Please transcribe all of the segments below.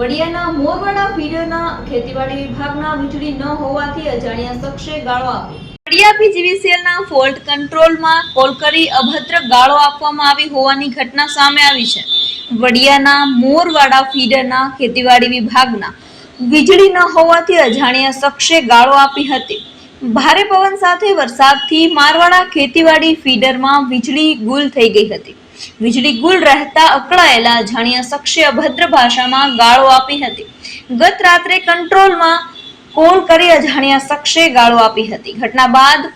વડિયાના મોરવાડા ફીડરના ખેતીવાડી વિભાગના વીજળી ન હોવાથી અજાણ્યા શખ્સે ગાળો આપ્યો. વડિયા પીજીવીસીએલના ફોલ્ટ કંટ્રોલમાં કોલ અભદ્ર ગાળો આપવામાં આવી હોવાની ઘટના સામે આવી છે. વડિયાના મોરવાડા ફીડરના ખેતીવાડી વિભાગના વીજળી ન હોવાથી અજાણ્યા શખ્સે ગાળો આપી હતી. ભારે પવન સાથે વરસાદથી મારવાડા ખેતીવાડી ફીડરમાં વીજળી ગુલ થઈ ગઈ હતી. વીજળી ગુલ રહેતા અકળાયેલા અજાણ્યા શખ્સે અભદ્ર ભાષામાં ગાળો આપી હતી. ગત રાત્રે કંટ્રોલમાં કોલ કરી અજાણ્યા શખ્સે ગાળો આપી હતી. ઘટના બાદ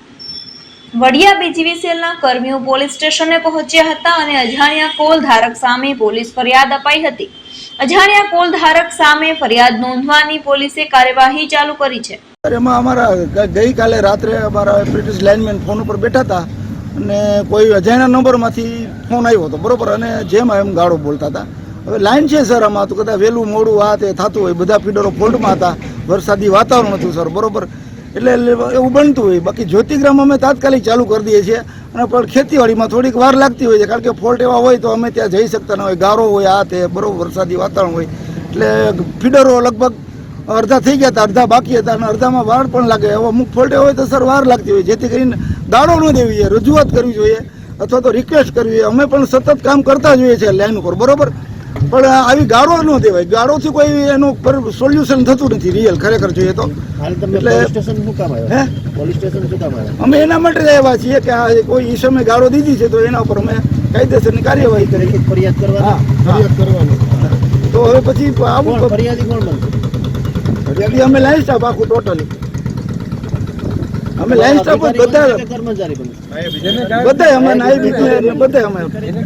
વડિયા બીજીવીસીએલના કર્મીઓ પોલીસ સ્ટેશને પહોંચ્યા હતા અને અજાણ્યા કોલ ધારક સામે પોલીસ ફરિયાદ અપાઈ હતી. અજાણ્યા કોલ ધારક સામે ફરિયાદ નોંધવાની પોલીસે કાર્યવાહી ચાલુ કરી છે. એમાં અમારા ગઈકાલે રાત્રે અમારા બ્રિટિશ લાઇનમેન ફોન ઉપર બેઠા હતા અને કોઈ અજાણ્યા નંબરમાંથી ફોન આવ્યો હતો, બરોબર? અને જેમ એમ ગાળો બોલતા હતા. હવે લાઈન છે સર આમાં, તો કદાચ વહેલું, મોડું, આ તે થતું હોય, બધા ફીડરો ફોલ્ટમાં હતા. વરસાદી વાતાવરણ હતું, સર, બરોબર? એટલે એવું બનતું હોય. બાકી જ્યોતિગ્રામ અમે તાત્કાલિક ચાલુ કરી દઈએ છીએ. અને પણ ખેતીવાડીમાં થોડીક વાર લાગતી હોય છે, કારણ કે ફોલ્ટ એવા હોય તો અમે ત્યાં જઈ શકતા ન હોય. ગારો હોય, આ તે, બરોબર, વરસાદી વાતાવરણ હોય. એટલે ફીડરો લગભગ અડધા થઈ ગયા હતા, અડધા બાકી હતા, અને અડધામાં વાર પણ લાગે. હવે અમુક ફોલ્ટે હોય તો, સર, વાર લાગતી હોય. જેથી કરીને ગાળો ન દેવી જોઈએ, રજૂઆત કરવી જોઈએ. અથવા તો રિક્વેસ્ટ કરવી અમે પણ સતત કામ કરતા જોઈએ છીએ લાઈન ઉપર બરોબર? પણ આવી ગાળો ન દેવાય. ગાળોથી કોઈ એનું સોલ્યુશન થતું નથી રિયલ ખરેખર જોઈએ તો. એટલે- અમે એના માટે આવ્યા છીએ કે આ કોઈ ઈસમે ગાળો દીધી છે તો એના ઉપર અમે કાયદેસરની કાર્યવાહી કરી. ફરિયાદ કરવા ફરિયાદ કરવાની. તો હવે પછી આવું ફરિયાદી કોણ બનશે? ફરિયાદી અમે લાઈન સાહેબ આખું ટોટલી અમે લાઈન સ્ટાફ બધા કર્મચારી બધા અમે નાયબ બધા અમે